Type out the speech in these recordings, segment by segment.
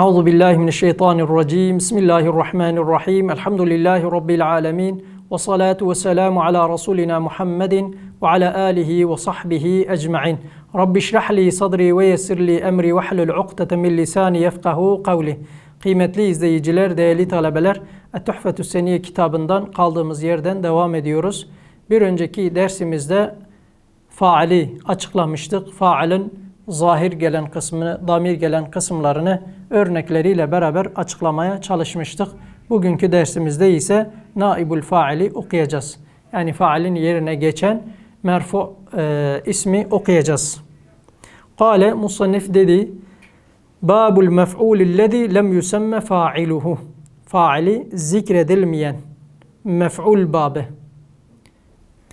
Euzu billahi mineşşeytanirracim. Bismillahirrahmanirrahim. Elhamdülillahi rabbil alamin. Ve salatu ve selamu ala rasulina Muhammedin ve ala alihi ve sahbihi ecmaîn. Rabbi şrah li sadri ve yessir li emri ve hlul ukdeten min lisani yefkahu kavli. Kıymetli izleyiciler, değerli talebeler, Et-Tuhfetü Seniye kitabından kaldığımız yerden devam ediyoruz. Bir önceki dersimizde faali açıklamıştık. Faalin zahir gelen kısmını, damir gelen kısımlarını örnekleriyle beraber açıklamaya çalışmıştık. Bugünkü dersimizde ise naibul faili okuyacağız. Yani faalin yerine geçen merfu e, ismi okuyacağız. Kale musannif dedi Babul mef'ulillezî lem yusemme fa'iluhu. Faili zikredilmeyen mef'ul babı.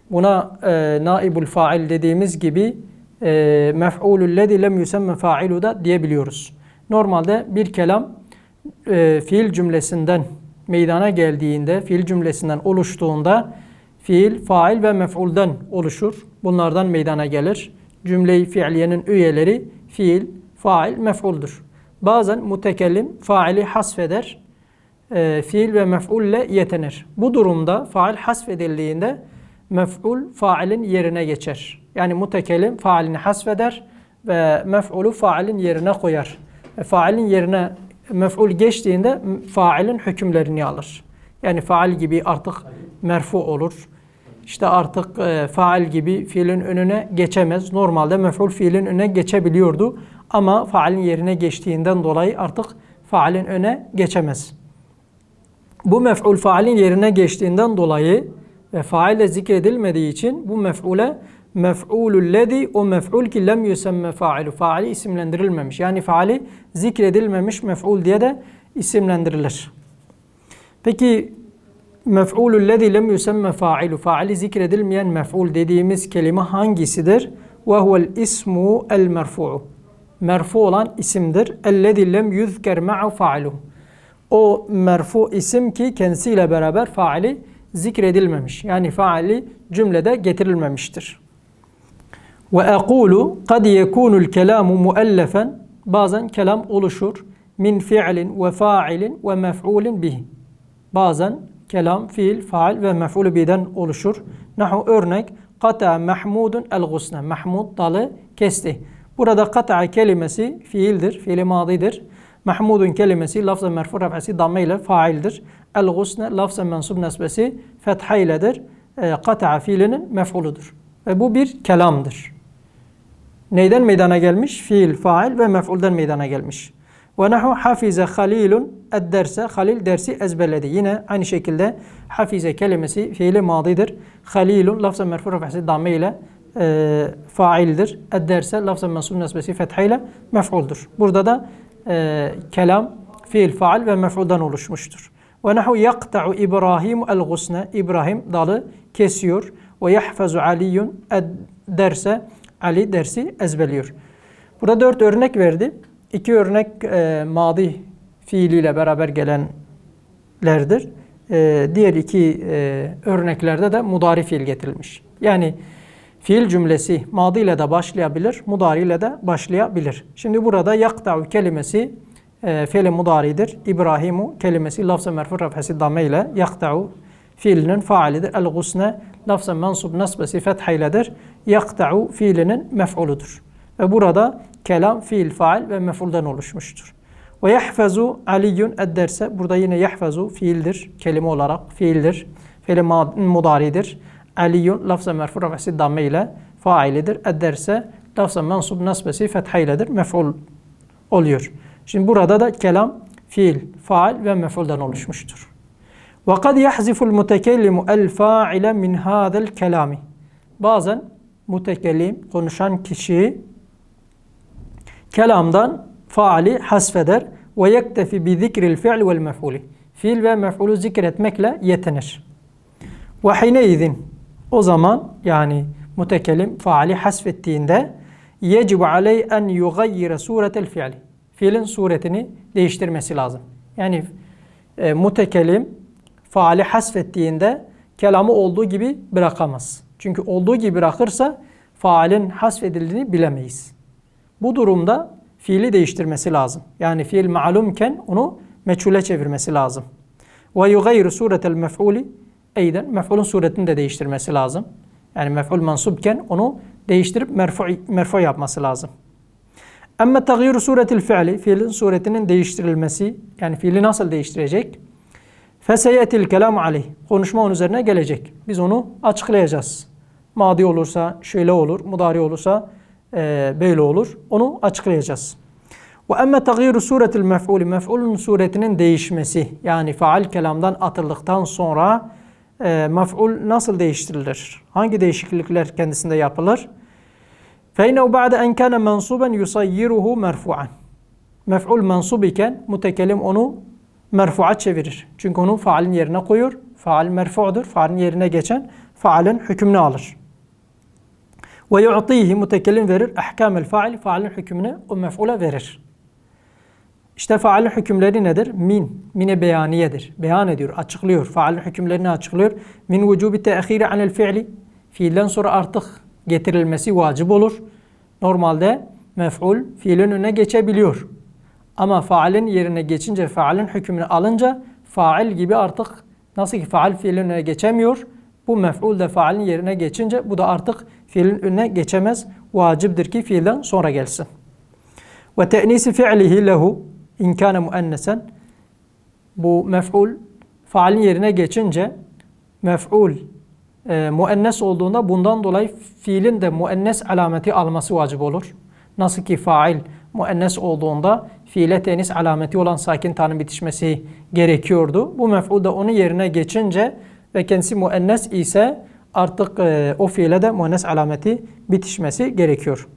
Buna e, naibul fail dediğimiz gibi e, mef'ulü lezi lem yusemme fa'ilu da diyebiliyoruz. Normalde bir kelam e, fiil cümlesinden meydana geldiğinde, fiil cümlesinden oluştuğunda fiil, fail ve mef'ulden oluşur. Bunlardan meydana gelir. Cümle-i fiiliyenin üyeleri fiil, fail, mef'uldur. Bazen mutekellim faili hasfeder, e, fiil ve mef'ulle yetenir. Bu durumda fail hasfedildiğinde mef'ul failin yerine geçer. Yani mutekelim failini hasfeder ve mef'ulu failin yerine koyar. E, failin yerine mef'ul geçtiğinde failin hükümlerini alır. Yani fail gibi artık merfu olur. İşte artık e, fail gibi fiilin önüne geçemez. Normalde mef'ul fiilin önüne geçebiliyordu. Ama failin yerine geçtiğinden dolayı artık failin öne geçemez. Bu mef'ul failin yerine geçtiğinden dolayı ve faile zikredilmediği için bu mef'ule mef'ulul lezi o mef'ul ki lem yusemme fa'ilu. Faili isimlendirilmemiş. Yani faali zikredilmemiş mef'ul diye de isimlendirilir. Peki mef'ulul lezi lem yusemme fa'ilu. Faali zikredilmeyen mef'ul dediğimiz kelime hangisidir? Ve huvel ismu el merfu'u. Merfu olan isimdir. Ellezi lem yuzker ma'u fa'iluhu. O merfu isim ki kendisiyle beraber faali zikredilmemiş. Yani faali cümlede getirilmemiştir. Ve ekulu kad yekunul kelamu muellefen bazen kelam oluşur min fi'lin ve fa'ilin ve mef'ulin bihi. Bazen kelam, fiil, fail ve mef'ulü biden oluşur. Nahu örnek kata mahmudun el gusne. Mahmud dalı kesti. Burada kata kelimesi fiildir, fiili madidir. Mahmudun kelimesi lafz-ı merfu raf'si damme ile faildir. El gusne lafz-ı mensub nesbesi fetha iledir. E, kata fiilinin mef'uludur. Ve bu bir kelamdır. Neyden meydana gelmiş? Fiil, fail ve mef'ulden meydana gelmiş. Ve nahu hafize halilun ed-derse. Halil dersi ezberledi. Yine aynı şekilde hafize kelimesi fiili madidir. Halilun lafz-ı merfu raf'si damme ile e, faildir. Ed-derse lafz-ı mensub nesbesi fetha ile mef'uldur. Burada da e, kelam, fiil, faal ve mef'uldan oluşmuştur. Ve nahu yakta'u İbrahim el gusne. İbrahim dalı kesiyor. Ve yahfazu aliyun derse. Ali dersi ezberliyor. Burada dört örnek verdi. İki örnek e, madi fiiliyle beraber gelenlerdir. E, diğer iki e, örneklerde de mudari fiil getirilmiş. Yani fiil cümlesi madi ile de başlayabilir, mudari ile de başlayabilir. Şimdi burada yakta'u kelimesi e, fiil mudaridir. İbrahimu kelimesi lafz-ı merfu rafesi dame ile yakta'u fiilinin faalidir. El-gusne lafz-ı mensub nasbesi fetha iledir. Yakta'u fiilinin mef'uludur. Ve burada kelam, fiil, faal ve mef'ulden oluşmuştur. Ve yahfazu aliyun ed-derse. Burada yine yahfazu fiildir. Kelime olarak fiildir. Fiil mudaridir. Aliyun lafz-ı merfu rafesi damme ile failidir. Ed-derse lafz-ı mensub nasbesi fetha iledir. Mef'ul oluyor. Şimdi burada da kelam, fiil, faal ve mef'ulden oluşmuştur. Ve kad yahziful mutekellimu el fa'ile min hadal kelami. Bazen mutekellim konuşan kişi kelamdan faali hasfeder ve yektefi bi zikril fi'l vel mef'uli. Fiil ve mef'ulü zikretmekle yetinir. Ve hineizin o zaman yani mutekellim faali hasfettiğinde yecibu aleyh en yugayyire suretel fi'li. Fiilin suretini değiştirmesi lazım. Yani e, mutekellim faali hasfettiğinde kelamı olduğu gibi bırakamaz. Çünkü olduğu gibi bırakırsa faalin hasfedildiğini bilemeyiz. Bu durumda fiili değiştirmesi lazım. Yani fiil ma'lumken onu meçhule çevirmesi lazım. Ve yugayru suretel mef'uli eyden mef'ulun suretini de değiştirmesi lazım. Yani mef'ul mansubken onu değiştirip merfu, merfu yapması lazım. Ama tagyiru suretil fiili fiilin suretinin değiştirilmesi yani fiili nasıl değiştirecek? Feseyetil kelam aleyh. Konuşma onun üzerine gelecek. Biz onu açıklayacağız. Madi olursa şöyle olur, mudari olursa e, böyle olur. Onu açıklayacağız. Ve emme tagyiru suretil mef'ul. Mef'ulun suretinin değişmesi. Yani faal kelamdan atıldıktan sonra e, mef'ul nasıl değiştirilir? Hangi değişiklikler kendisinde yapılır? Feynehu ba'de en kana mensuben yusayyiruhu merfu'an. Mef'ul mensub iken mütekellim onu merfu'a çevirir. Çünkü onu faalin yerine koyuyor. Faal merfu'dur. Faalin yerine geçen faalin hükmünü alır. Ve yu'tihi mütekellim verir. Ahkamel fail faalin hükmünü o mef'ula verir. İşte faalin hükümleri nedir? Min, mine beyaniyedir. Beyan ediyor, açıklıyor. Faalin hükümlerini açıklıyor. Min vücubi teahiri anel fiili. Fiilden sonra artık getirilmesi vacip olur. Normalde mef'ul fiilin önüne geçebiliyor. Ama faalin yerine geçince, faalin hükmünü alınca fail gibi artık nasıl ki faal fiilin önüne geçemiyor. Bu mef'ul de faalin yerine geçince bu da artık fiilin önüne geçemez. Vaciptir ki fiilden sonra gelsin. Ve te'nisi fi'lihi lehu in kana muennesen bu mef'ul faalin yerine geçince mef'ul e, muennes olduğunda bundan dolayı fiilin de muennes alameti alması vacip olur. Nasıl ki fail muennes olduğunda fiile tenis alameti olan sakin tanın bitişmesi gerekiyordu. Bu mef'ul da onun yerine geçince ve kendisi muennes ise artık e, o fiile de muennes alameti bitişmesi gerekiyor.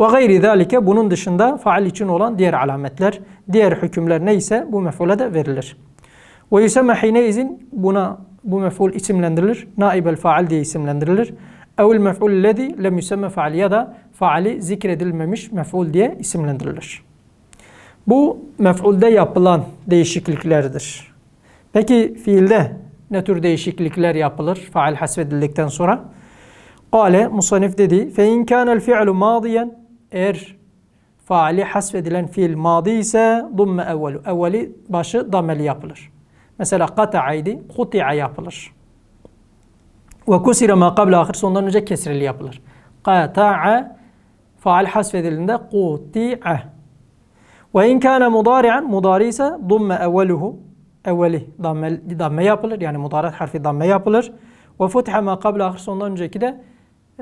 Ve gayri zalike bunun dışında faal için olan diğer alametler, diğer hükümler neyse bu mef'ule de verilir. Ve yusemme izin buna bu mef'ul isimlendirilir. Naibel faal diye isimlendirilir. Evil mef'ul lezi lem yusemme faal ya da faali zikredilmemiş mef'ul diye isimlendirilir. Bu mef'ulde yapılan değişikliklerdir. Peki fiilde ne tür değişiklikler yapılır faal hasfedildikten sonra? Kale musannif dedi fe in kana'l fi'lu madiyen eğer faali hasfedilen fiil madi ise dumme evvelu. Evveli başı dameli yapılır. Mesela kata'aydi, kuti'a yapılır. Ve kusire ma qabla ahir sondan önce kesreli yapılır. Kata'a faal hasfedildiğinde kuti'a. Ve in kana mudari'an mudari ise dumme evveluhu evveli damme, damme yapılır. Yani mudarat harfi damme yapılır. Ve futiha ma qabla ahir sondan önceki de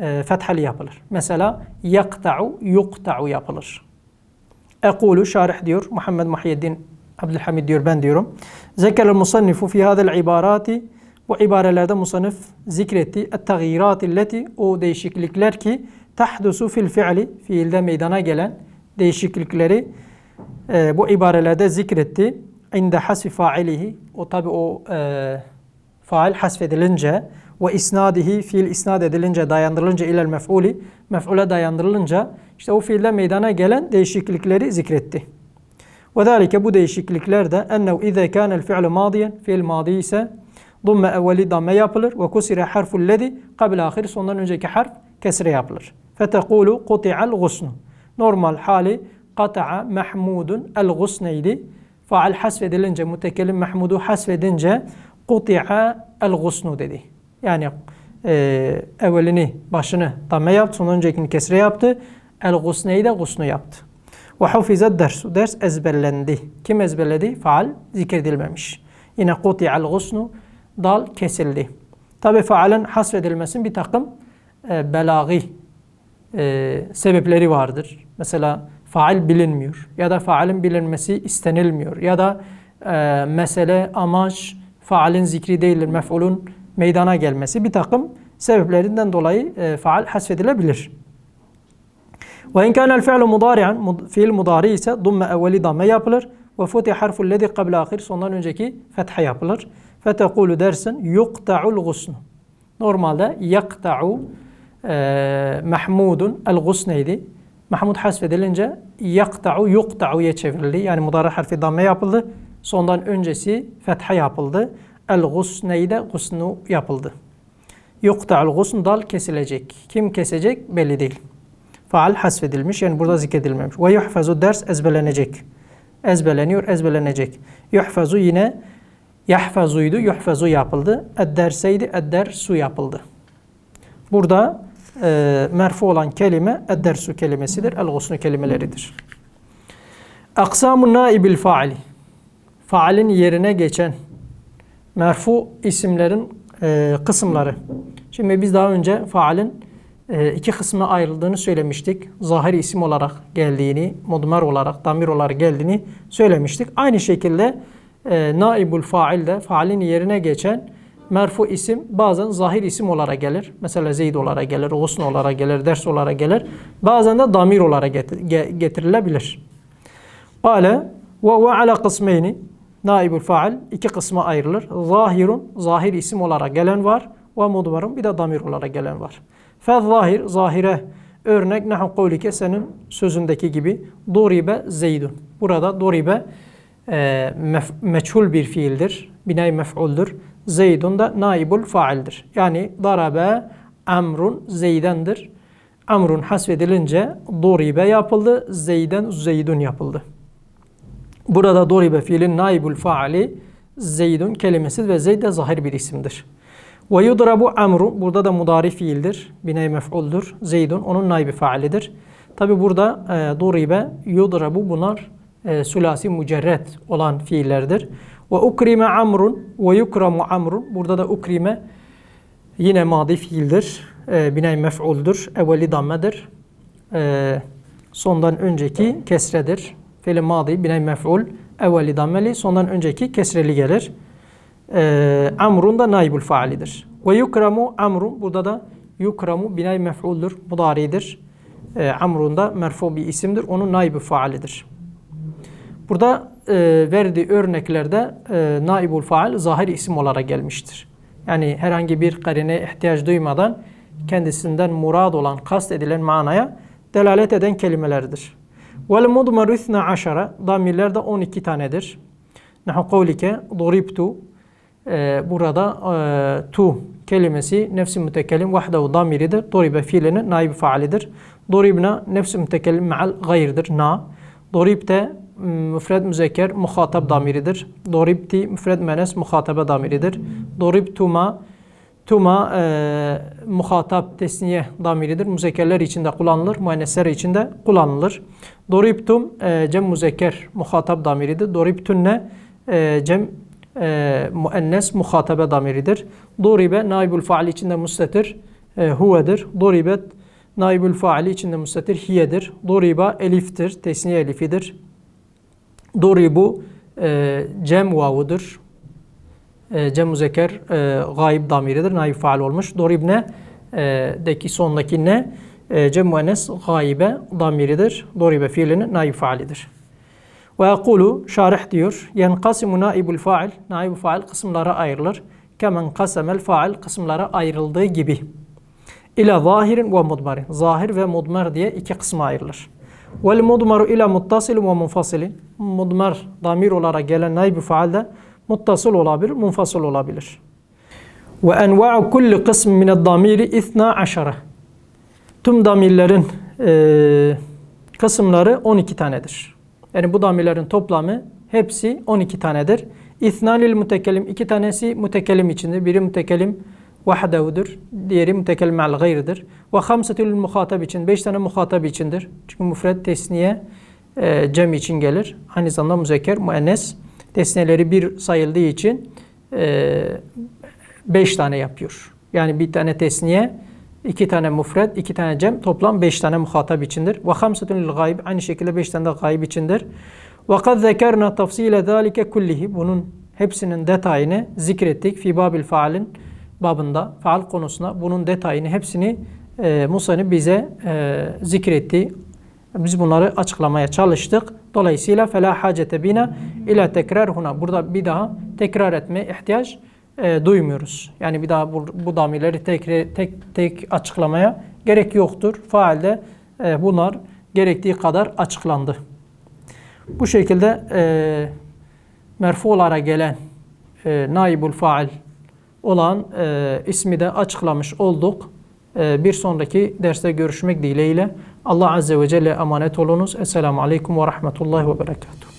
e, fethali yapılır. Mesela yakta'u yukta'u yapılır. Ekulu şarih diyor. Muhammed Muhyiddin Abdülhamid diyor ben diyorum. Zekerel musannifu fi hadel ibarati bu ibarelerde musannif zikretti. Et-tagyirat illeti o değişiklikler ki tahdusu fil fi'li fiilde meydana gelen değişiklikleri e, bu ibarelerde zikretti. İnde hasfi failihi o tabi o e, fail hasfedilince ve isnadihi fiil isnad edilince dayandırılınca ilel mef'uli mef'ule dayandırılınca işte o fiilde meydana gelen değişiklikleri zikretti. Ve zalike bu değişiklikler de ennehu ize kânel fi'lu madiyen fiil madi ise dumme evveli damme yapılır ve kusire harful lezi kabla ahir sondan önceki harf kesre yapılır. Fetekulu kuti'al gusnu. Normal hali kata'a mahmudun el gusneydi. Faal hasfedilince, mütekellim mahmudu hasfedince kuti'a el gusnu dedi. Yani e, evvelini, başını damme yaptı, sonra öncekini kesre yaptı. El gusneyi de gusnu yaptı. Ve hafizet dersu. Ders ezberlendi. Kim ezberledi? Faal zikredilmemiş. Yine kuti'al gusnu. Dal kesildi. Tabi faalen hasfedilmesinin bir takım e, belagi e, sebepleri vardır. Mesela faal bilinmiyor ya da faalin bilinmesi istenilmiyor ya da e, mesele, amaç faalin zikri değildir, mef'ulun meydana gelmesi bir takım sebeplerinden dolayı e, faal hasfedilebilir. Ve in kana'l fi'lu mudari'an fiil mudari ise dumme evveli damme yapılır ve futi harful lezi qabla ahir sondan önceki fetha yapılır. Fetekulu dersin yuqta'ul gusnu. Normalde yakta'u e, mahmudun el gusneydi. Mahmud hasfedilince yakta'u yuqta'u'ya çevrildi. Yani mudari harfi damme yapıldı. Sondan öncesi fetha yapıldı. El gusneyde gusnu yapıldı. Yuqta'ul gusn dal kesilecek. Kim kesecek belli değil. Faal hasfedilmiş yani burada zikredilmemiş. Ve yuhfazu ders ezberlenecek. Ezberleniyor, ezberlenecek. Yuhfazu yine yahfazuydu, yuhfazu yapıldı. Edderseydi, eddersu yapıldı. Burada e, merfu olan kelime eddersu kelimesidir. El-gusnu kelimeleridir. Aksamun naibil faali. Faalin yerine geçen merfu isimlerin e, kısımları. Şimdi biz daha önce faalin e, iki kısmına ayrıldığını söylemiştik. Zahir isim olarak geldiğini, mudmer olarak, damir olarak geldiğini söylemiştik. Aynı şekilde e, naibul fail de faalin yerine geçen merfu isim bazen zahir isim olarak gelir. Mesela Zeyd olarak gelir, Gusn olarak gelir, ders olarak gelir. Bazen de damir olarak getirilebilir. Kale ve ve ala kısmeyni naibul faal iki kısma ayrılır. Zahirun zahir isim olarak gelen var ve mudmarun bir de damir olarak gelen var. Fe zahir zahire örnek nahu kavlike senin sözündeki gibi duribe zeydun. Burada duribe e, mef, meçhul bir fiildir. Binay mef'uldur. Zeydun da naibul faildir. Yani darabe amrun zeydendir. Amrun hasfedilince duribe yapıldı. Zeyden zeydun yapıldı. Burada doribe fiilin naibul faali zeydun kelimesi ve zeyd de zahir bir isimdir. Ve yudrabu amru burada da mudari fiildir. Binay mef'uldur. Zeydun onun naibi faalidir. Tabi burada e, doribe yudrabu bunlar e, sülasi mücerret olan fiillerdir. Ve ukrime amrun ve yukramu amrun burada da ukrime yine madi fiildir. E, binay mef'uldur. Evveli dammedir. E, sondan önceki kesredir. Fiil madi binay mef'ul evveli dammeli sondan önceki kesreli gelir. Ee, amrun da naibul faalidir. Ve yukramu amrun burada da yukramu binay mef'uldur. Mudaridir. Ee, amrun da merfu bir isimdir. Onun naibi faalidir. Burada e, verdiği örneklerde e, naibul faal zahir isim olarak gelmiştir. Yani herhangi bir karine ihtiyaç duymadan kendisinden murad olan, kast edilen manaya delalet eden kelimelerdir. Vel mudmaru ithna aşara. Damirler de 12 tanedir. Nahu kavlike duribtu. Ee, burada e, tu kelimesi nefsi mütekellim vahdehu damiridir. Duribe fiilinin naib faalidir. Duribna nefsi mütekellim ma'al gayrdir. Na. Duribte müfred müzekker muhatap damiridir. Duribti müfred menes muhatabe damiridir. Duribtuma Tuma e, muhatap tesniye damiridir. Müzekkerler içinde kullanılır, müennesler içinde kullanılır. Doriptum e, cem müzekker muhatap damiridir. Doriptunne e, cem e, müennes muhatabe damiridir. Doribe naibul faal içinde müstetir e, huvedir. Doribet naibul faali içinde müstetir hiyedir. Doriba eliftir, tesniye elifidir. Doribu e, cem vavudur e, cem müzekker e, gayb damiridir. Naib faal olmuş. Doribne e, deki sondaki ne e, cem müennes gaybe damiridir. Doribe fiilinin naib faalidir. Ve yakulu şarih diyor. Yenkasimu naibul fail. Naib fail kısımlara ayrılır. Kemen kasemel fail kısımlara ayrıldığı gibi. İla zahirin ve mudmarin. Zahir ve mudmer diye iki kısma ayrılır. Vel mudmaru ila muttasilin ve munfasilin. Mudmer damir olarak gelen naib faal de muttasıl olabilir, munfasıl olabilir. Ve enva'u kulli kısm mined damiri ithna aşara. Tüm damirlerin e, kısımları 12 tanedir. Yani bu damirlerin toplamı hepsi 12 tanedir. İthnalil mütekellim iki tanesi mütekellim içindir. Biri mütekellim vahdehudur. Diğeri mütekellim al gayridir. Ve hamsetül muhatab için. Beş tane muhatab içindir. Çünkü müfred tesniye e, cem için gelir. Aynı zamanda müzekker, müennes Desneleri bir sayıldığı için e, beş tane yapıyor. Yani bir tane tesniye, iki tane mufred, iki tane cem, toplam beş tane muhatap içindir. Ve hamsetun lil gayb, aynı şekilde beş tane de gayb içindir. Ve kad zekerna tafsile zâlike kullihi, bunun hepsinin detayını zikrettik. Fi babil faalin babında, faal konusuna bunun detayını hepsini e, Musa'nın bize e, zikretti. Biz bunları açıklamaya çalıştık. Dolayısıyla fela hacete bina ila tekrar huna. Burada bir daha tekrar etme ihtiyaç e, duymuyoruz. Yani bir daha bu, bu damirleri tek, tek tek açıklamaya gerek yoktur. Faalde e, bunlar gerektiği kadar açıklandı. Bu şekilde e, merfu olarak gelen e, naibul faal olan e, ismi de açıklamış olduk. E, bir sonraki derste görüşmek dileğiyle. Allah Azze ve Celle emanet olunuz. Esselamu Aleyküm ve Rahmetullahi ve Berekatuhu.